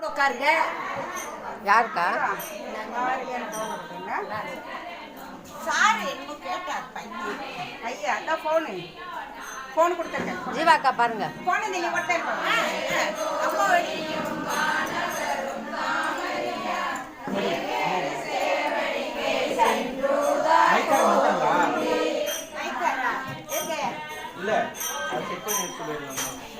உட்காருங்க. யாருக்கா? சார் என்னமோ கேட்டார் பையன். ஐயா அதான் ஃபோனு ஃபோன் கொடுத்துருக்கேன் ஜீவாக்கா பாருங்க. ஃபோனை நீங்கள் எங்க இல்ல அது செக் பண்ணி எடுத்து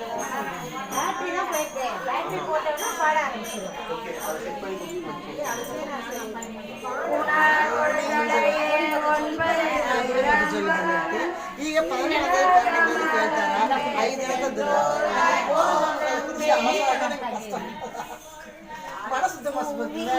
ಈಗ ಪದವಿ ಕೇಳ್ತಾರ ಐದು ಮನಸ್ಸು ಮನಸ್ಸು ಬಂದ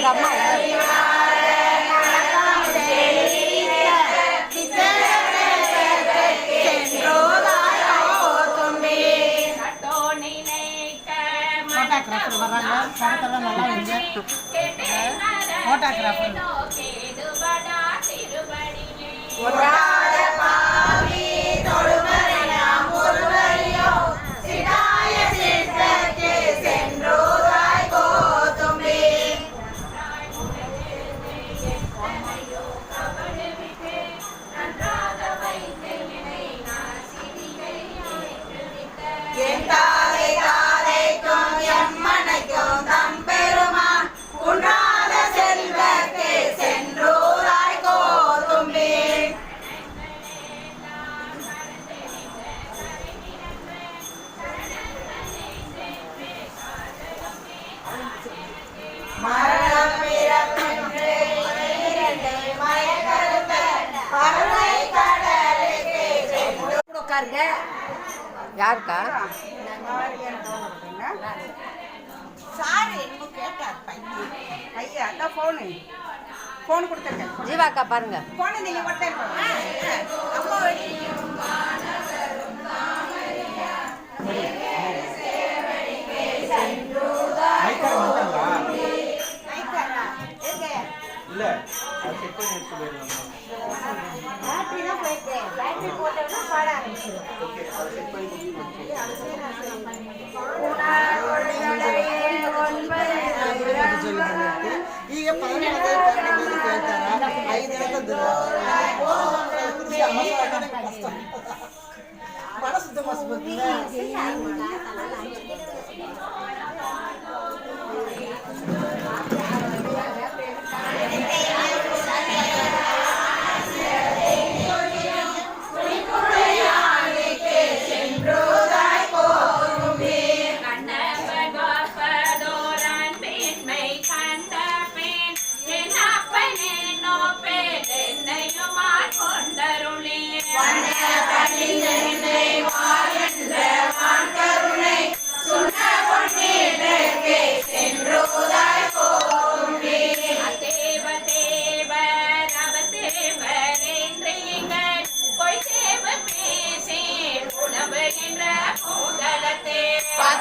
எங்க அம்மா Photographer வராங்க. படத்தெல்லாம் நல்லா இருந்துச்சு. Photographer. உட்காருங்க. யாருக்கா? சார் என்னமோ கேட்டார் பையன். ஐயா அதான் ஃபோனு ஃபோன் கொடுத்துருக்கேன் ஜீவாக்கா பாருங்க. ஃபோனை நீங்கள் இல்ல அது செக் பண்ணி எடுத்து ಈಗ ಪದನಕ್ಕೆ ಬಂದು ಕೇಳ್ತಾರ ಐದು ದಿನದ ಮನಸ್ಸು ಮನಸ್ಸು ಬಂದ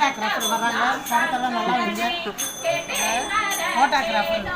ஃபோட்டோகிராஃபர் வராங்க படத்தெல்லாம் நல்லா என்ஜாய் ஃபோட்டோகிராஃபர்